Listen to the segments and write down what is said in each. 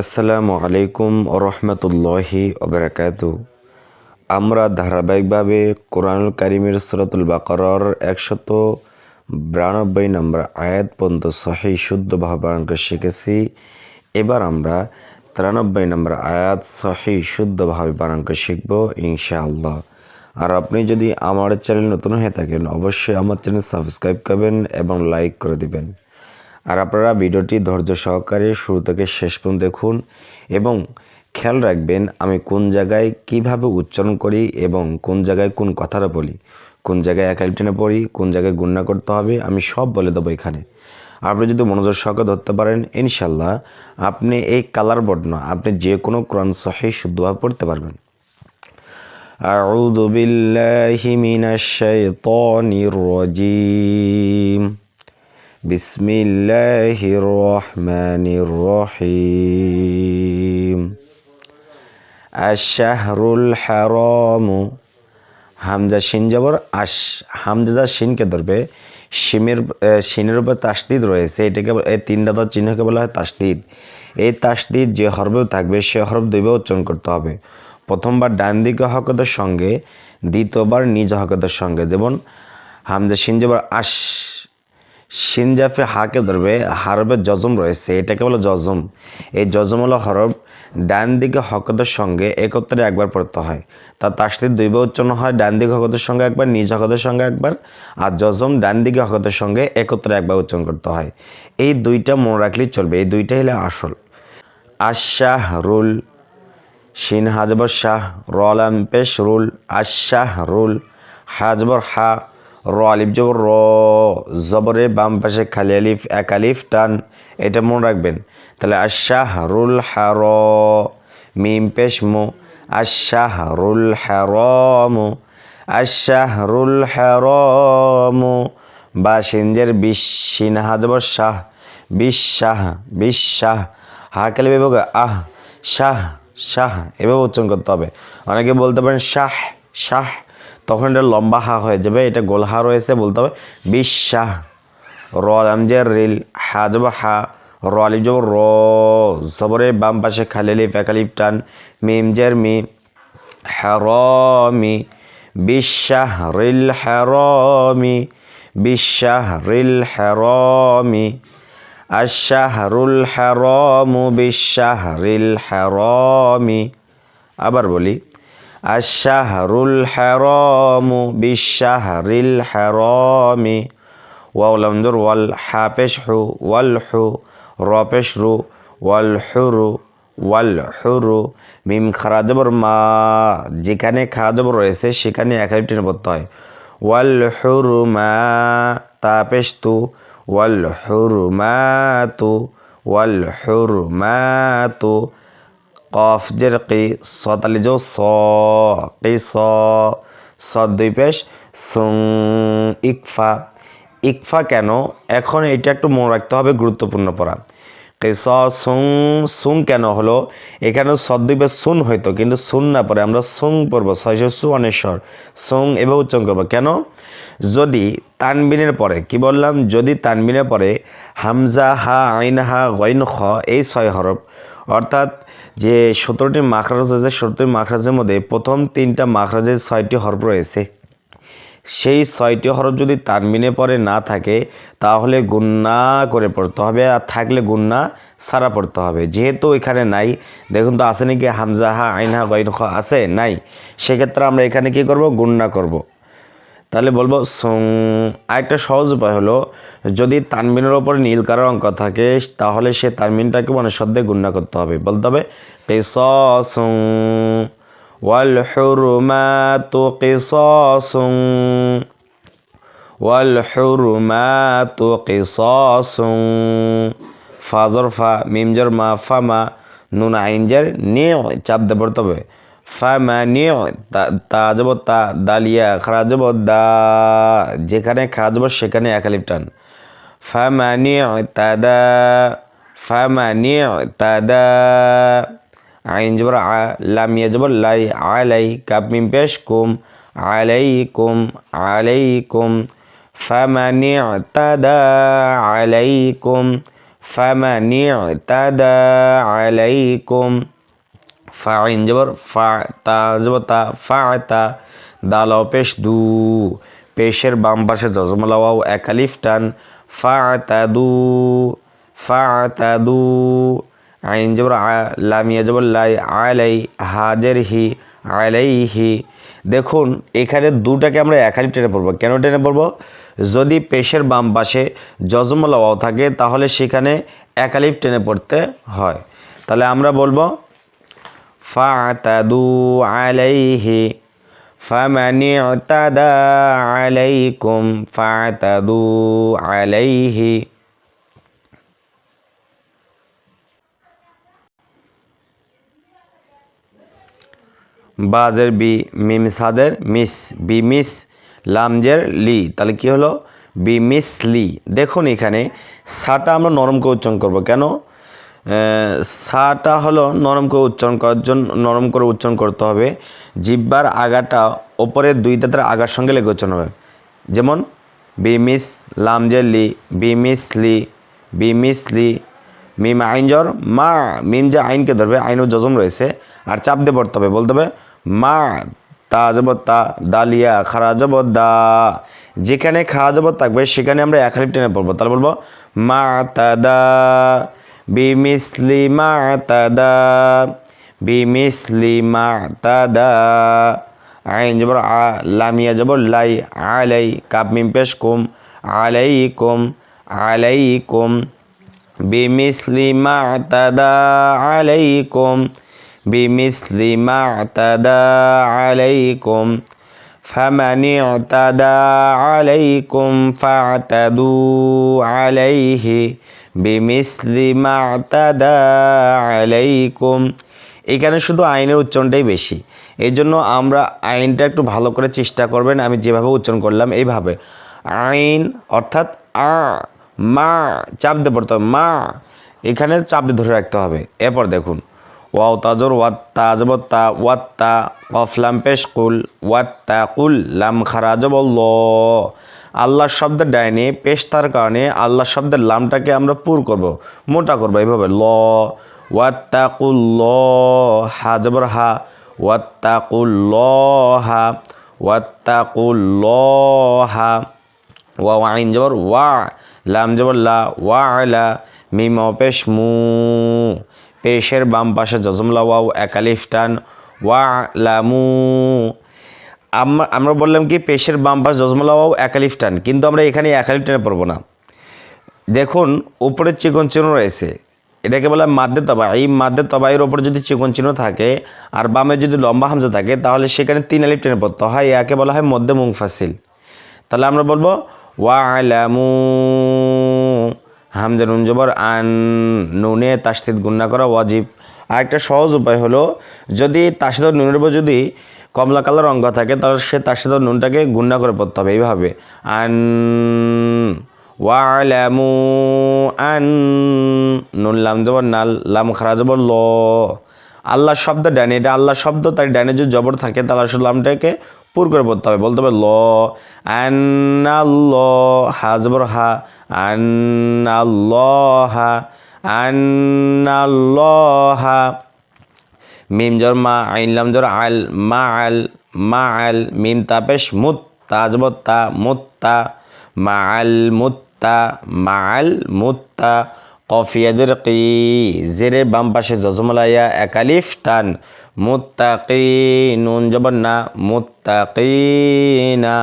আসসালামু আলাইকুম রহমতুল্লাহি ওবরাকাত। আমরা ধারাবাহিকভাবে কোরআনুল কারিমের সুরাতুল বাকরর একশত বিরানব্বই নম্বর আয়াত পর্যন্ত সহি শুদ্ধ ভাবাঙ্ক শিখেছি। এবার আমরা তিরানব্বই নম্বর আয়াত সহি শুদ্ধভাবে বানাঙ্ক শিখব ইনশাআল্লাহ। আর আপনি যদি আমার চ্যানেল নতুন হয়ে থাকেন, অবশ্যই আমার চ্যানেল সাবস্ক্রাইব করবেন এবং লাইক করে দিবেন। আর আপনারা ভিডিওটি ধৈর্য সহকারে শুরু থেকে শেষ পর্যন্ত দেখুন এবং খেয়াল রাখবেন আমি কোন জায়গায় কিভাবে উচ্চারণ করি এবং কোন জায়গায় কোন কথাটা বলি কোন জায়গায় একাই টেনে পড়ি কোন জায়গায় গুণনা করতে হবে আমি সব বলে দেবো এখানে আপনি যদি মনোযোগ সহকারে ধরতে পারেন ইনশাল্লাহ আপনি এই কালার বর্ণ আপনি যে কোনো কোরআন সহি শুদ্ধভাবে পড়তে পারবেন أعوذ بالله من الشيطان الرجيم بسم الله الرحمن الرحيم الشهر الحرام হামজা শিন জবর আশ হামজা শিনকে ধরবে শিমের শিনের উপর তাসদিদ রয়েছে এটাকে এই তিন দাদার চিহ্নকে বলা হয় তাসদিদ এই তাসদিদ যে হরফেও থাকবে সে হরফ দুইবার উচ্চারণ করতে হবে প্রথমবার ডান দিকে হকতের সঙ্গে দ্বিতীয়বার নিজ হকতের সঙ্গে যেমন হামজা শিন জবর আশ সিনজাফে হাকে ধরবে হারবের জজম রয়েছে, এটাকে বলে জজম এই জজম হলো হরফ, ডান দিকে হকতের সঙ্গে একত্রে একবার পড়তে হয়। তার তাসটির দুইবার উচ্চারণ হয়, ডান দিকে হকতের সঙ্গে একবার, নিজ হকদের সঙ্গে একবার, আর জজম ডান দিকে হকদের সঙ্গে একত্রে একবার উচ্চারণ করতে হয়। এই দুইটা মনে রাখলেই চলবে, এই দুইটাই হলো আসল। আশাহ রুল শিন হাজবর শাহ রলাম পেশ রুল আশাহ রুল হাজবর হা র আলিফ জবর, র জবরে বাম পাশে খালি আলিফ, এক আলিফ, টান, এটা মনে রাখবেন। তাহলে আশাহ রুল হার, মিম পেশ মু আশাহ রুল হারমু আশাহ রুল হারমু বা সিনজের বিশ সিন হাজবর শাহ বিশ্বাহ বিশ্বাহ হা কালে বিভাগ আহ, শাহ শাহ, এভাবে উচ্চারণ করতে হবে। অনেকে বলতে পারেন শাহ শাহ তখন এটা লম্বা হা হয়ে যাবে, এটা গোল হা রয়েছে বলতে হবে। বিশ্বাহ র রিল, হা যাব হা, র যাব র, জবরে বাম পাশে খালিলিফ একালিফ টান মিমজের মি হ্যারমি বিশ্বাহ রিল হ্যারমি বিশ্বাহ রিল হ্যারমি আশাহরুল হ্যারমু বিশ্বাহরিল হ্যারমি আবার বলি আশাহরুল হ্যারমু বিশ্বাহরিল হ্যারমি ওয়াউলামদুর ওয়াল হাপেশ হু ওয়াল হু রপেশ রু ওয়াল হুরু ওয়াল হুরু। মিম খারাজবর মা, যেখানে খারাজবর রয়েছে, সেখানে একাই টেনে হয়। ওয়াল হুরু মা তাপেশ তু, ওয়াল হুরুমাতু ওয়াল হুরুমাতু কফ, জের কি সতালি জো স স স দুই পেশ, সুং, ইকফা। ইকফা কেন? এখন এটা একটু মনে রাখতে হবে গুরুত্বপূর্ণ পড়া। কেস সুং সুং কেন হলো? এখানে সদ্বীপে সুন হইতো, কিন্তু সুন না পরে আমরা সুং পড়ব সু অনেশ্বর সুং এবার উচ্চারণ করব। কেন? যদি তানবিনের পরে, কি বললাম? যদি তানবিনের পরে হামজা, হা, আইন, হা গইন খ, এই ছয় হরফ, অর্থাৎ যে সতেরোটি মাখরাজ রয়েছে সতেরোটি মাখরাজের মধ্যে প্রথম তিনটা মাখরাজের ছয়টি হরফ রয়েছে। সেই ছয়টি হরফ যদি তানবিনে পরে না থাকে, তাহলে গুন্না করে পড়তে হবে আর থাকলে গুন্না সারা পড়তে হবে। যেহেতু এখানে নাই, দেখুন তো আছে নাকি হামজাহা আইনহা গইন খ আছে? নাই। সেক্ষেত্রে আমরা এখানে কি করব? গুন্না করব। তাহলে বলবো আরেকটা সহজ উপায় হলো যদি তানবিনের ওপর নীল কারোর অঙ্ক থাকে তাহলে সে তানবিনটাকে মনে শব্দে গুন্না করতে হবে বলতে হবে পেসং والحرمات قصاص والحرمات قصاص ফাজর ফা মিমজর মা ফামা নুন আইনজার নিয়ে চাপ দে পড়তে হবে ফামা নিয়ে তা যাব তা দালিয়া খারা যাব দা যেখানে খারা যাব সেখানে একালিপ টান ফামা নিয়ে তাদা ফামা নিয়ে তাদা আইন জবর আ লাম ইয়া জবর লাই আলাই কাপ মিম পেশ কুম আলাইকুম আলাইকুম ফামানি তাদা আলাইকুম ফামানি তাদা আলাইকুম ফাইন জবর ফা তা তা ফা তা পেশ দু। পেশের বাম পাশে জজমলাওয়াও একালিফ টান ফা তা দু ফা দু। আইন জবর লামিয়া জবর লাই, আলাই হাজের হি আলাইহি দেখুন, এখানে দুটাকে আমরা একালিফ টেনে পড়ব। কেন টেনে পড়ব? যদি পেশের বাম পাশে জজমলা থাকে, তাহলে সেখানে একালিফ টেনে পড়তে হয়। তাহলে আমরা বলব فاعتدوا عليه فمن اعتدى عليكم فاعتدوا عليه বাজের বি মিম সাদের মিস বি মিস লামজের লি তাহলে কি হলো বি মিস লি দেখুন এখানে সাটা আমরা নরম করে উচ্চারণ করবো কেন সাটা হলো নরম করে উচ্চারণ করার জন্য, নরম করে উচ্চারণ করতে হবে। জিব্বার আগাটা ওপরের দুই দাঁতের আগার সঙ্গে লেগে উচ্চারণ হবে। যেমন বি মিস লামজের লি বি মিস লি বি মিস লি, মিম আইন জ্বর মা, মিম যে আইনকে ধরবে আইনও যজম রয়েছে, আর চাপ দিয়ে পড়তে হবে, বলতে হবে, মা, তা যাব তা, দালিয়া খারা যাব দা। যেখানে খারা যাব থাকবে, সেখানে আমরা এক হালিফ টেনে পড়ব। তাহলে বলব, মা তা দা। বিমিসলি মা তা দা বিমিসলি মা তা দা আইন জবর আ লামিয়া জবর লাই আলাই কাপ মিম পেশ কুম আলাইকুম আলাইকুম بمثل ما اعتدى عليكم بمثل ما اعتدى عليكم فمن اعتدى عليكم فاعتدوا عليه বিমিসলি আলাইকুম। এখানে শুধু আইনের উচ্চারণটাই বেশি। এই জন্য আমরা আইনটা একটু ভালো করে চেষ্টা করবেন, আমি যেভাবে উচ্চারণ করলাম এইভাবে। আইন অর্থাৎ আ, মা, চাপ দিয়ে পড়তে হবে। মা, এখানে চাপ দিয়ে ধরে রাখতে হবে। এরপর দেখুন, ওয়াও তাজর ওয়াত্তা আজবত্তা ওয়াত্তা কফলাম পেশকুল ওয়াত্তা কুল, লাম খারা আল্লাহ শব্দের ডাইনে পেশ তার কারণে আল্লাহ শব্দের লামটাকে আমরা পুর করব। মোটা করব এইভাবে। ল ওয়াত্তা কুল ল হা জবর হা। ওয়াত্তা কুল ল হা ওয়াত্তা কুল ল হা ওয়া আইন জবর, ওয়া। লাম জবর, লা, ওয়া, আলা, মিম পেশ, মু। পেশের বাম পাশে জজমলা ওয়াও একালিফ টান। ওয়া লামু আমরা বললাম কি, পেশের বাম জজমলা ওয়াও একালিফ টান, কিন্তু আমরা এখানে একালিফ টানে পড়ব না। দেখুন, উপরে চিকন চিহ্ন রয়েছে। এটাকে বলা মাদ্দে তবা এই মাদ্দে তবাইয়ের ওপর যদি চিকন চিহ্ন থাকে আর বামে যদি লম্বা হামজা থাকে, তাহলে সেখানে তিন আলিফ টেনে পড়তে হয়। একে বলা হয় মধ্যে মুংফাসিল। তাহলে আমরা বলব, ওয়ালামু হামজা নুন জবর আন নুনে তাস্তিদ গুন্না করা ওয়াজিব। আর একটা সহজ উপায় হলো, যদি তাসিদ নুনের উপর যদি কমলা কালার অঙ্গ থাকে তাহলে সে তার সাথে নুনটাকে গুন্না করে পড়তে হবে এইভাবে। আন ওয়ালামু আন নুন লাম জবর নাল লাম খারা জবর ল। আল্লাহ শব্দ ডানে, এটা আল্লাহ শব্দ তাই ডানে যদি জবর থাকে, তাহলে আসলে লামটাকে পুর করে পড়তে হবে, বলতে হবে ল। আন্নাল্লাহ হা জবর হা, আন্নাল্লাহা আন্নাল্লাহা। মিম জর মা, আইন লাম জর আল, মা আল মা আল, মিম তাপেশ মুত তাজব তা মুত্তা, মা আল মুত্তা, মা আল মুত্তা কফিয়াদের কি জেরের বাম পাশে জজমলাইয়া একালিফ টান, মুত্তাকি, নুন জবর না, মুত্তাকিনা।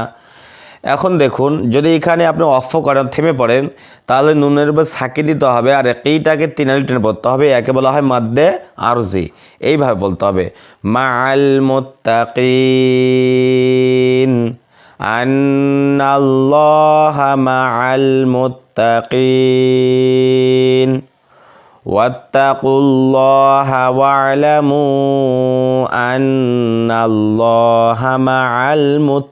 এখন দেখুন যদি এখানে আপনি অফ করেন থেমে পড়েন তাহলে নুনের উপর সাকি দিতে হবে আর এইটাকে তিনালি টেনে পড়তে হবে একে বলা হয় মাদ্দে আরজি এইভাবে বলতে হবে মাল মুত্তাকিন আন্নাল্লাহ মাআল মুত্তাকিন واتقوا الله واعلموا أن الله مع المتقين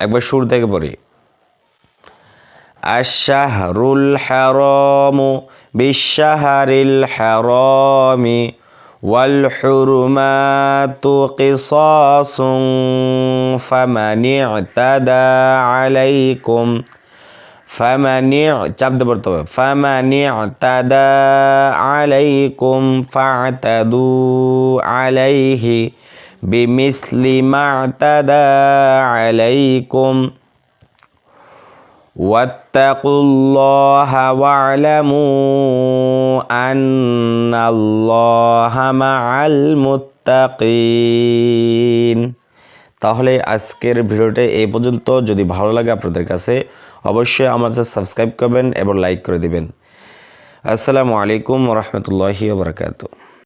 একবার শুরু থেকে পড়ি আশাহরুল হারাম বিশাহারিল হারাম والحرمات قصاص فمن اعتدى عليكم ফামানি চাপ দিয়ে পড়তে হবে ফামানি তাদা আলাইকুম ফাতাদু আলাইহি বিমিসলি মা তাদা আলাইকুম واتقوا الله واعلموا أن الله مع المتقين তাহলে আজকের ভিডিওটা এই পর্যন্ত যদি ভালো লাগে আপনাদের কাছে অবশ্যই আমার সাবস্ক্রাইব করবেন এবং লাইক করে দিবেন আসসালামু আলাইকুম রহমতুল্লাহি বারকাতু